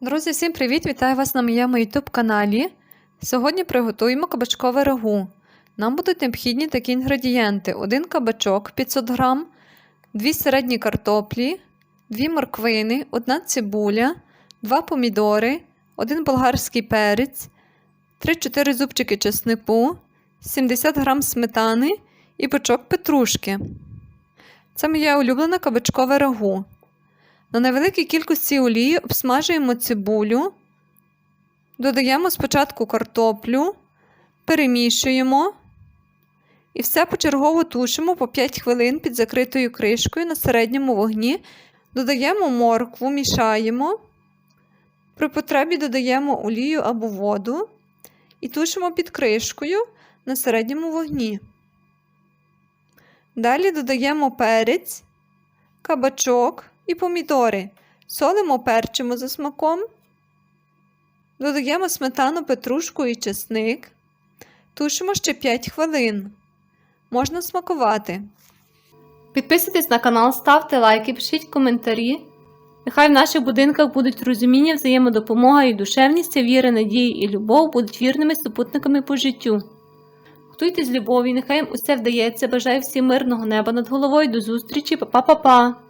Друзі, всім привіт! Вітаю вас на моєму YouTube каналі. Сьогодні приготуємо кабачкове рагу. Нам будуть необхідні такі інгредієнти: 1 кабачок 500 г, 2 середні картоплі, 2 морквини, 1 цибуля, 2 помідори, 1 болгарський перець, 3-4 зубчики чеснику, 70 г сметани і пучок петрушки. Це моє улюблене кабачкове рагу. На невеликій кількості олії обсмажуємо цибулю, додаємо спочатку картоплю, перемішуємо і все почергово тушимо по 5 хвилин під закритою кришкою на середньому вогні, додаємо моркву, мішаємо, при потребі додаємо олію або воду і тушимо під кришкою на середньому вогні. Далі додаємо перець, кабачок і помідори. Солимо перчимо за смаком. Додаємо сметану, петрушку і чесник. Тушимо ще 5 хвилин. Можна смакувати. Підписуйтесь на канал, ставте лайки, пишіть коментарі. Нехай в наших будинках будуть розуміння, взаємодопомога і душевність, віра, надія і любов будуть вірними супутниками по життю. Готуйте з любов'ю, нехай їм усе вдається. Бажаю всім мирного неба над головою. До зустрічі, Па-па-па-па!